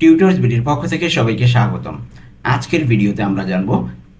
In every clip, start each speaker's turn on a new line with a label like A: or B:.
A: Tutors বিডির পক্ষ থেকে সবাইকে স্বাগতম। আজকের ভিডিওতে আমরা জানব,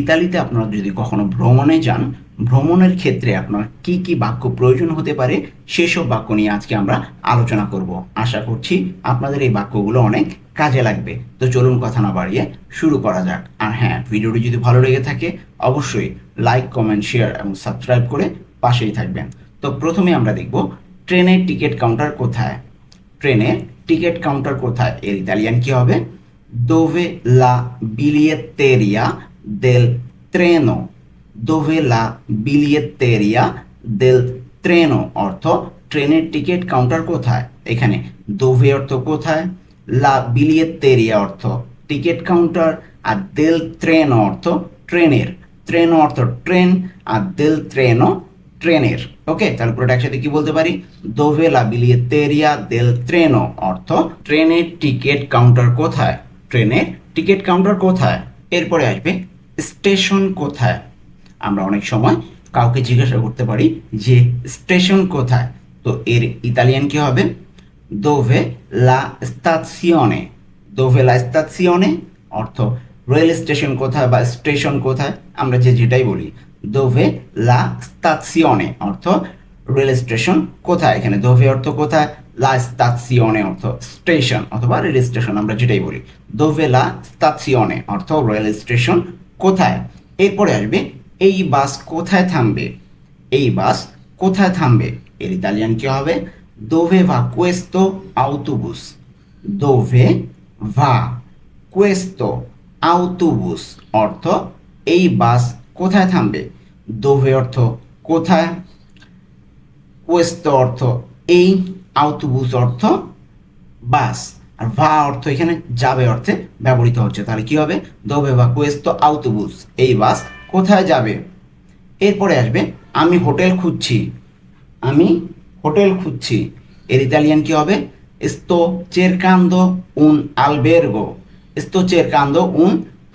A: ইতালিতে আপনারা যদি কখনো ভ্রমণে যান, ভ্রমণের ক্ষেত্রে আপনার কি কি বাক্য প্রয়োজন হতে পারে, সেসব বাক্য নিয়ে আজকে আমরা আলোচনা করব। আশা করছি আপনাদের এই বাক্যগুলো অনেক কাজে লাগবে। তো চলুন কথা না বাড়িয়ে শুরু করা যাক। আর হ্যাঁ ভিডিওটি যদি ভালো লেগে থাকে, অবশ্যই লাইক কমেন্ট শেয়ার এবং সাবস্ক্রাইব করে পাশেই থাকবেন। তো প্রথমে আমরা দেখব, ট্রেনের টিকিট কাউন্টার কোথায়? ট্রেনের টিকিট কাউন্টার কোথায়? এর ইতালিয়ান কি হবে? দোভে লা বিলিয়েতেরিয়া দেল ট্রেনো দোভে লা বিলিয়েতেরিয়া দেল ট্রেনো অর্থ, ট্রেনের টিকিট কাউন্টার কোথায়? এখানে দোভে অর্থ কোথায়? লা বিলিয়েতেরিয়া অর্থ, টিকিট কাউন্টার। আর দেল ট্রেনো অর্থ, ট্রেনের। ট্রেন অর্থ ট্রেন, আর দেল ট্রেনো ট্রেনের। ওকে তাহলে পুরোটা একসাথে কি বলতে পারি? দোভেলা বিলিয়েতেরিয়া দেল ট্রেনো অর্থ ট্রেনের টিকিট কাউন্টার কোথায়? ট্রেনের টিকিট কাউন্টার কোথায়? এরপরে আসবে স্টেশন কোথায়? আমরা অনেক সময় কাউকে জিজ্ঞাসা করতে পারি যে স্টেশন কোথায়? তো এর ইতালিয়ান কি হবে? দোভে লা স্তাজিওনে দোভে লা স্তাজিওনে অর্থ রেল স্টেশন কোথায় বা স্টেশন কোথায়? আমরা যে যেটাই বলি দোভে লা স্তাজিওনে অর্থ রেল স্টেশন, কোথায়? এখানে দোভে অর্থ কোথায়? লা স্তাজিওনে অর্থ স্টেশন, অথবা রেল স্টেশন আমরা যেটাই বলি। দোভে লা স্তাজিওনে অর্থ রেল স্টেশন, কোথায়? এরপরে আসবে, এই বাস কোথায় থামবে? এই বাস কোথায় থামবে? এর ইতালিয়ান কি হবে? দোভে ভা কোয়েস্তো আউটোবুস দোভে ভা কোয়েস্তো আউটোবুস অর্থ, এই বাস কোথায় থামবে? দোভে অর্থ কোথায়? কোয়েস্তো অর্থ এই, আউটোবুস অর্থ বাস। আর ভা অর্থ এখানে যাবে অর্থে ব্যবহৃত হচ্ছে। তাহলে কি হবে? দোভে বা কোয়েস্তো আউটোবুস, এই বাস কোথায় যাবে? এরপরে আসবে, আমি হোটেল খুঁজছি। আমি হোটেল খুঁজছি। এর ইতালিয়ান কি হবে? sto cercando un albergo sto cercando উন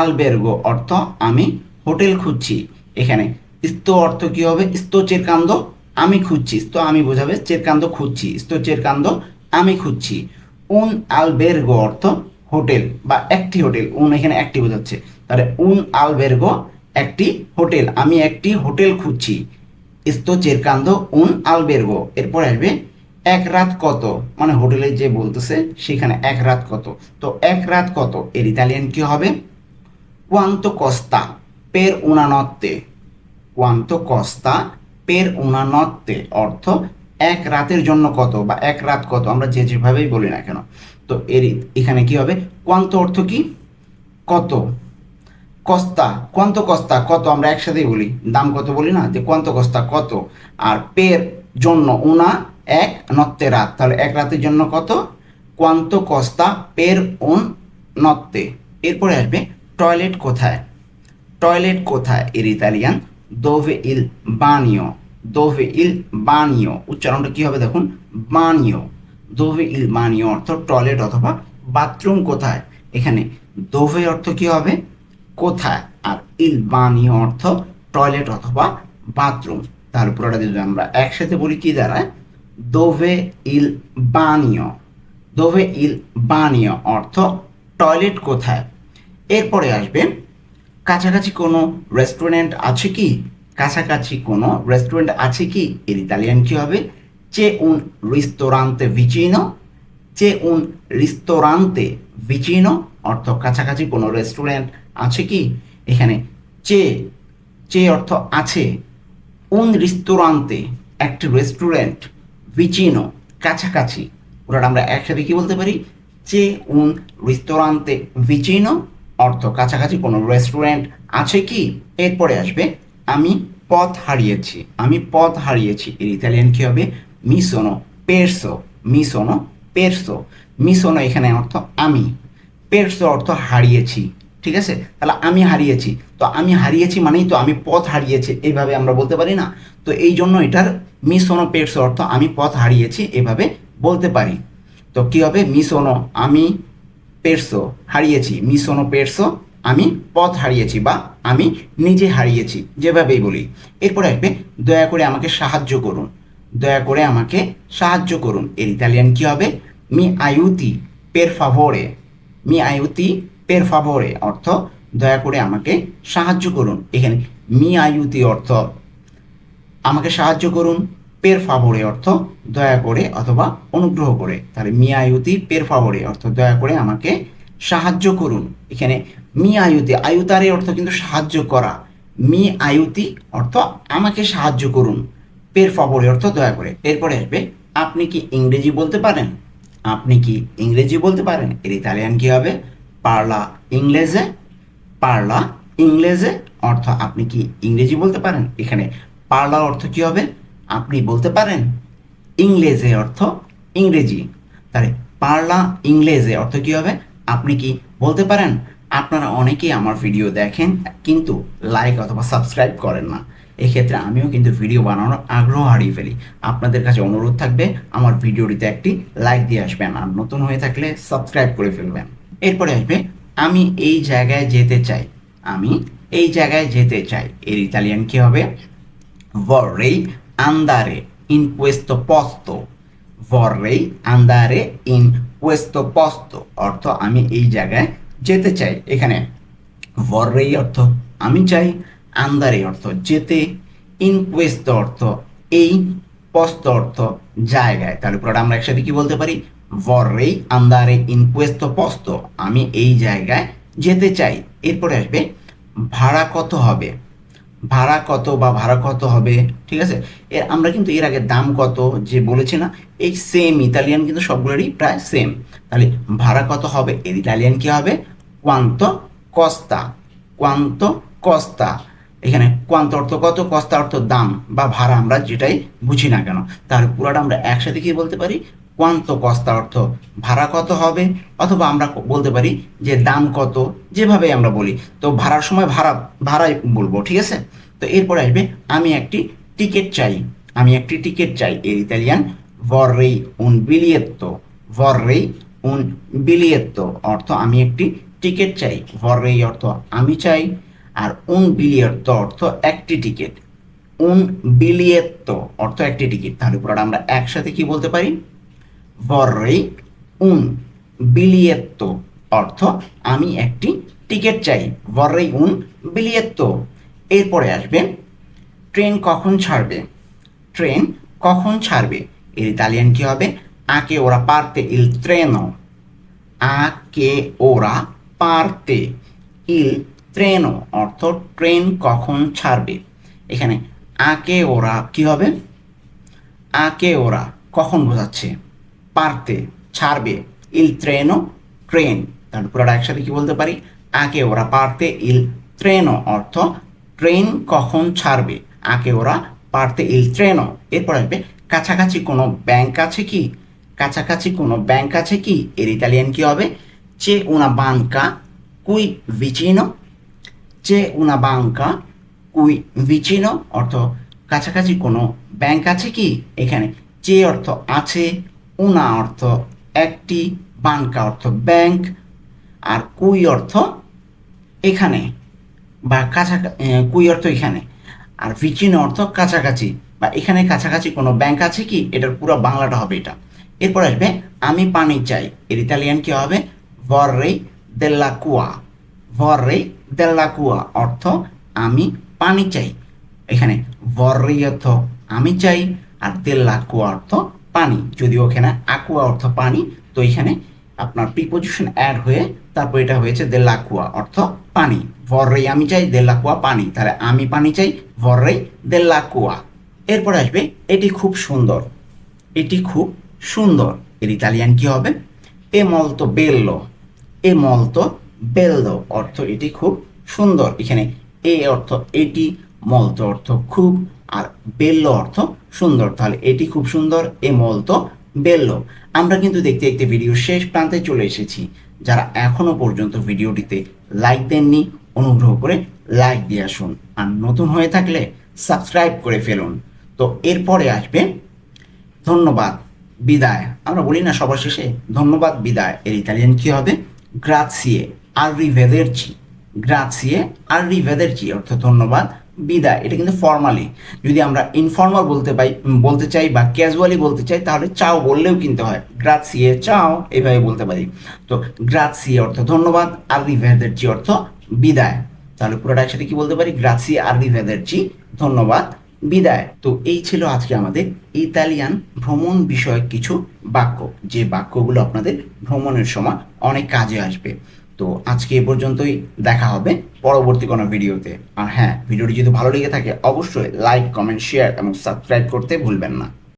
A: albergo, অর্থ আমি হোটেল খুঁজছি। এখানে sto অর্থ কি হবে? sto cercando আমি খুঁজছি। sto আমি বোঝাবে cercando খুঁজছি। sto cercando আমি খুঁজছি। un albergo অর্থ হোটেল বা একটি হোটেল। উন এখানে একটি বোঝাচ্ছে। তাহলে un albergo একটি হোটেল, আমি একটি হোটেল খুঁজছি। sto cercando un albergo এরপর আসবে, এক রাত কত? মানে হোটেলে যে বলতেছে, সেখানে এক রাত কত? তো এক রাত কত? এর ইতালিয়ান কি হবে? quanto কস্তা পের notte? Quanto costa per una notte? অর্থ এক রাতের জন্য কত বা এক রাত কত? আমরা যে যেভাবেই বলি না কেন। তো এর এখানে কি হবে? quanto অর্থ কি? কত? কস্তা। কোয়ান্ত কস্তা? কত আমরা একসাথেই বলি। দাম কত বলি না? যে কোয়ান্ত কস্তা, কত। আর পের জন্য উনা এক নত্তে রাত। তাহলে এক রাতের জন্য কত? কোয়ান্ত কস্তা পের উন নত্তে এরপরে আসবে টয়লেট কোথায়? টয়লেট কোথায়? এর ইতালিয়ান দোভে ইল বানিও দোভে ইল বানিও। উচ্চারণটা কি হবে দেখুন? বানিও। দোভে ইল বানিও অর্থ টয়লেট অথবা বাথরুম কোথায়? এখানে দোভে অর্থ কি হবে? কোথায়? আর ইল বানিও অর্থ টয়লেট অথবা বাথরুম তার পুরোটা যদি আমরা একসাথে বলি কি দাঁড়ায়? দোভে ইল বানিও। দোভে ইল বানিও অর্থ টয়লেট কোথায়? এরপরে আসবে কাছাকাছি কোনো রেস্টুরেন্ট আছে কি? কাছাকাছি কোনো রেস্টুরেন্ট আছে কি? এর ইতালিয়ান কি হবে? চে উন রিস্তোরান্তে ভিচিনো চে উন রিস্তোরান্তে ভিচিনো অর্থ কাছাকাছি কোনো রেস্টুরেন্ট আছে কি? এখানে চে চে অর্থ আছে। উন রিস্তোরান্তে একটি রেস্টুরেন্ট ভিচিনো কাছাকাছি। ওটা আমরা একসাথে কি বলতে পারি? চে উন রিস্তোরান্তে ভিচিনো অর্থ কাছাকাছি কোনো রেস্টুরেন্ট আছে কি? এরপরে আসবে, আমি পথ হারিয়েছি, আমি পথ হারিয়েছি। এর ইতালিয়ান কি হবে? মিসোনো পেরসো মিসোনো পেরসো মিসোনো এখানে অর্থ আমি। পেরসো অর্থ হারিয়েছি, ঠিক আছে? তাহলে আমি হারিয়েছি। তো আমি হারিয়েছি মানেই তো আমি পথ হারিয়েছি এইভাবে আমরা বলতে পারি না। তো এই জন্য এটার মিসোনো পেরসো অর্থ আমি পথ হারিয়েছি, এভাবে বলতে পারি। তো কি হবে? মিসোনো আমি পেরসো হারিয়েছি মিসোনো পেরসো, আমি পথ হারিয়েছি বা আমি নিজে হারিয়েছি, যেভাবেই বলি। এরপরে আসবে, দয়া করে আমাকে সাহায্য করুন। দয়া করে আমাকে সাহায্য করুন। এর ইতালিয়ান কী হবে? মি আয়ুতি পের ফাভোরে মি আয়ুতি পের ফাভরে অর্থ দয়া করে আমাকে সাহায্য করুন। এখানে মি আয়ুতি অর্থ আমাকে সাহায্য করুন। পের ফাভরে অর্থ দয়া করে অথবা অনুগ্রহ করে। তাহলে মি আয়ুতি পের ফাভরে অর্থ দয়া করে আমাকে সাহায্য করুন। এখানে মি আয়ুতি আয়ুতারে অর্থ কিন্তু সাহায্য করা। মি আয়ুতি অর্থ আমাকে সাহায্য করুন। পের ফাভরে অর্থ দয়া করে। এরপরে আসবে, আপনি কি ইংরেজি বলতে পারেন? আপনি কি ইংরেজি বলতে পারেন? এর ইতালিয়ান কি হবে? পারলা ইংলেজে। পারলা ইংলেজে অর্থ আপনি কি ইংরেজি বলতে পারেন? এখানে পারলা অর্থ কি হবে? আপনি বলতে পারেন ইংরেজে অর্থ ইংরেজি। তাহলে পারলা ইংরেজে অর্থ কি হবে? আপনি কি বলতে পারেন? আপনারা অনেকেই আমার ভিডিও দেখেন কিন্তু লাইক অথবা সাবস্ক্রাইব করেন না। এক্ষেত্রে আমিও কিন্তু ভিডিও বানানোর আগ্রহ হারিয়ে ফেলি। আপনাদের কাছে অনুরোধ থাকবে, আমার ভিডিওটিতে একটি লাইক দিয়ে আসবেন আর নতুন হয়ে থাকলে সাবস্ক্রাইব করে ফেলবেন। এরপরে আসবে, আমি এই জায়গায় যেতে চাই। আমি এই জায়গায় যেতে চাই। এর ইতালিয়ান কি হবে? Vorrei andare in questo posto vorrei andare in questo posto অর্থ আমি এই জায়গায় যেতে চাই এখানে vorrei অর্থ আমি চাই andare অর্থ যেতে in questo অর্থ এই posto অর্থ জায়গায় তাহলে পুরোটা আমরা একসাথে কি বলতে পারি vorrei andare in questo posto আমি এই জায়গায় যেতে চাই এরপরে আসবে ভাড়া কত হবে ভাড়া কত বা ভাড়া কত হবে, ঠিক আছে? এর, আমরা কিন্তু এর আগে দাম কত যে বলেছি না, এই সেম ইতালিয়ান কিন্তু সবগুলোরই প্রায় সেম তাহলে ভাড়া কত হবে? এর ইতালিয়ান কি হবে? কোয়ান্ত কস্তা কোয়ান্ত কস্তা এখানে কোয়ান্ত অর্থ কত? কস্তা অর্থ দাম বা ভাড়া আমরা যেটাই বুঝি না কেন। তাহলে পুরোটা আমরা একসাথে কি বলতে পারি? কোয়ান্ত কস্তা অর্থ ভাড়া কত হবে? অথবা আমরা বলতে পারি যে দাম কত? যেভাবে আমরা বলি। তো ভাড়ার সময় ভাড়া, ভাড়াই বলব, ঠিক আছে? তো এরপরে আসবে, আমি একটি টিকিট চাই। আমি একটি টিকিট চাই, এর Italian vorrei un biglietto vorrei un বিলিয়েত্ত অর্থ আমি একটি টিকিট চাই। vorrei অর্থ আমি চাই, আর un biglietto অর্থ একটি টিকিট un বিলিয়েত্ত অর্থ একটি টিকিট তাহলে পুরোটা আমরা একসাথে কি বলতে পারি? Vorrei un biglietto অর্থ আমি একটি টিকিট চাই। vorrei un biglietto এরপরে আসবে ট্রেন কখন ছাড়বে? ট্রেন কখন ছাড়বে? এর ইতালিয়ান কি হবে? আকে ওরা পারতে ইল ট্রেনো। আকে ওরা পারতে ইল ট্রেনো। অর্থ ট্রেন কখন ছাড়বে? এখানে আকে ওরা কি হবে? আকে ওরা কখন বোঝাচ্ছে? পারতে ছাড়বে ইল ট্রেনো ট্রেন তাহলে পুরোটা একসাথে কি বলতে পারি আকে ওরা পারতে ইল ট্রেনো অর্থ ট্রেন কখন ছাড়বে আকে ওরা পারতে ইল ট্রেনো এরপর আসবে কাছাকাছি কোনো ব্যাংক আছে কি কাছাকাছি কোনো ব্যাংক আছে কি এর ইতালিয়ান কি হবে চে una banca cui vicino চে una banca cui vicino অর্থ কাছাকাছি কোনো ব্যাংক আছে কি এখানে চে অর্থ আছে উনা অর্থ একটি বানকা অর্থ ব্যাংক, আর কুই অর্থ এখানে, বা কাছাকাছি কুই অর্থ এখানে, আর ভিচিনো অর্থ কাছাকাছি, বা এখানে কাছাকাছি কোনো ব্যাংক আছে কি? এটার পুরো বাংলাটা হবে এটা। এরপর আসবে, আমি পানি চাই। এর ইতালিয়ান কি হবে? Vorrei della কুয়া vorrei della কুয়া অর্থ আমি পানি চাই। এখানে vorrei অর্থ আমি চাই, আর দেল্লা কুয়া অর্থ পানি, যদিও এখানে আকুয়া অর্থ পানি, তো এখানে আপনার প্রিপোজিশন অ্যাড হয়ে তারপর এটা হয়েছে দেল্লাকুয়া অর্থ পানি। ভররেই আমি চাই দেল্লাকুয়া পানি। তাহলে আমি পানি চাই ভররেই দেল্লাকুয়া এরপর আসবে, এটি খুব সুন্দর। এটি খুব সুন্দর। এর ইতালিয়ান কি হবে? এ মলতো বেল্লো এ মলতো বেল্লো অর্থ এটি খুব সুন্দর। এখানে এ অর্থ এটি মলতো অর্থ খুব আর বেল্লো অর্থ সুন্দর। তাহলে এটি খুব সুন্দর, এ মলতো বেল্লো। আমরা কিন্তু দেখতে দেখতে ভিডিও শেষ প্রান্তে চলে এসেছি। যারা এখনও পর্যন্ত ভিডিওটিতে লাইক দেননি, অনুগ্রহ করে লাইক দিয়ে আসুন। আর নতুন হয়ে থাকলে সাবস্ক্রাইব করে ফেলুন। তো এরপরে আসবে ধন্যবাদ, বিদায়। আমরা বলি না সবার শেষে, ধন্যবাদ, বিদায়। এর ইতালিয়ান কি হবে? গ্রাসিয়ে আররিভেদেরচি গ্রাসিয়ে আররিভেদেরচি অর্থ ধন্যবাদ। বিদায়, এটা কিন্তু ফর্মালি যদি আমরা ইনফর্মাল বলতে পাই, বলতে চাই বা ক্যাজুয়ালি বলতে চাই, তাহলে চাও বললেও কিন্তু হয়। গ্রাৎসিয়ে চাও এইভাবে বলতে পারি। তো গ্রাৎসিয়ে অর্থ ধন্যবাদ আর আর্রিভেদেরচি অর্থ বিদায়। তাহলে পুরোটা একসাথে কি বলতে পারি? গ্রাৎসিয়ে আর্রিভেদেরচি ধন্যবাদ, বিদায়। তো এই ছিল আজকে আমাদের ইতালিয়ান ভ্রমণ বিষয়ক কিছু বাক্য। যে বাক্যগুলো আপনাদের ভ্রমণের সময় অনেক কাজে আসবে। তো আজকে এ পর্যন্তই দেখা হবে পরবর্তী কোনো ভিডিওতে। আর হ্যাঁ ভিডিওটি যদি ভালো লেগে থাকে, অবশ্যই লাইক কমেন্ট শেয়ার এবং সাবস্ক্রাইব করতে ভুলবেন না।